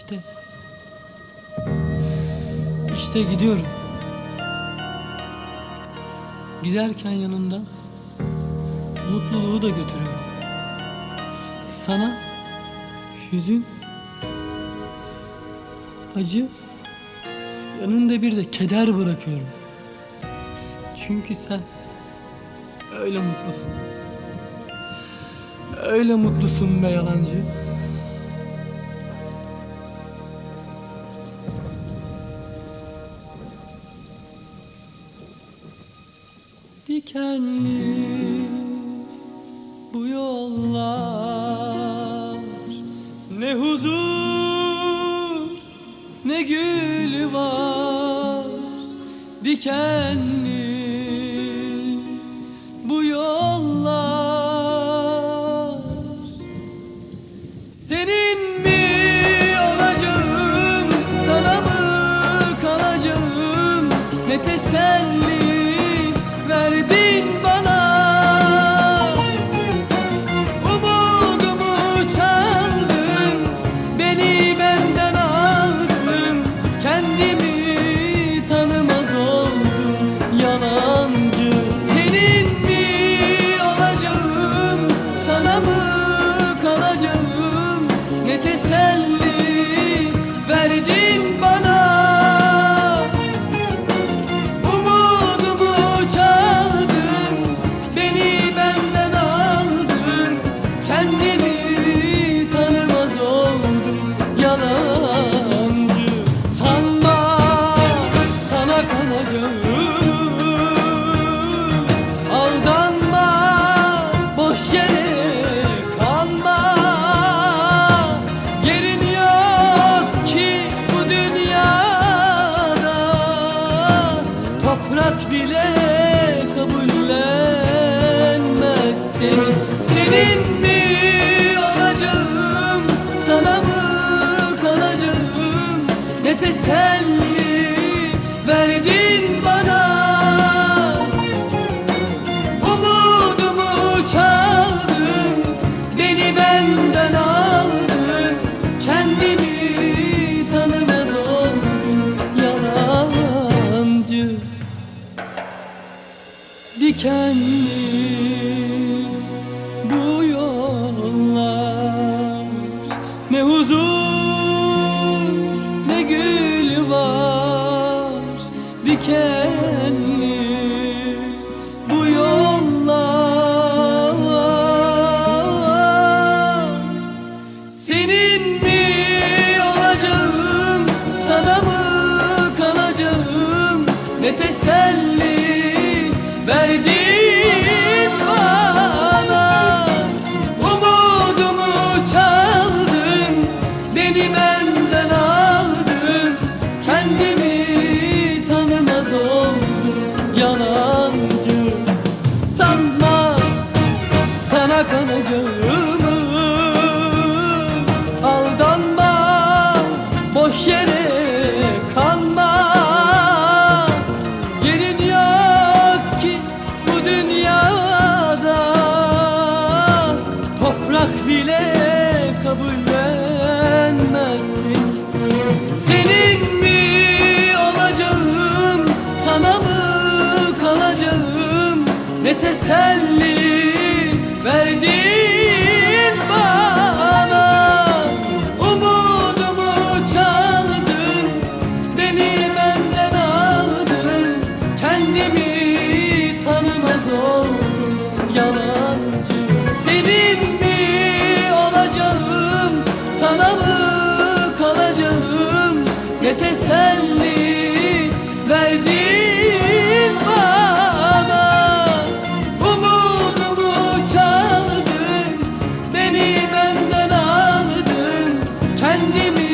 İşte. İşte gidiyorum. Giderken yanımda mutluluğu da götürüyorum. Sana hüzün, acı, yanında bir de keder bırakıyorum. Çünkü sen öyle mutlusun. Öyle mutlusun be yalancı. Dikenli bu yollar. Ne huzur ne gül var Dikenli bu yollar. Senin mi olacağım sana mı kalacağım? Ne teselli verdin bana bile kabullenmez seni. Senin Dikenli bu yollar. Ne huzur ne gül var. Dikenli boş yere kanma Yerin yok ki bu dünyada. Toprak bile kabullenmezsin Senin mi olacağım sana mı kalacağım? Ne teselli teselli verdin bana. Umudumu çaldın Beni benden aldın. Kendimi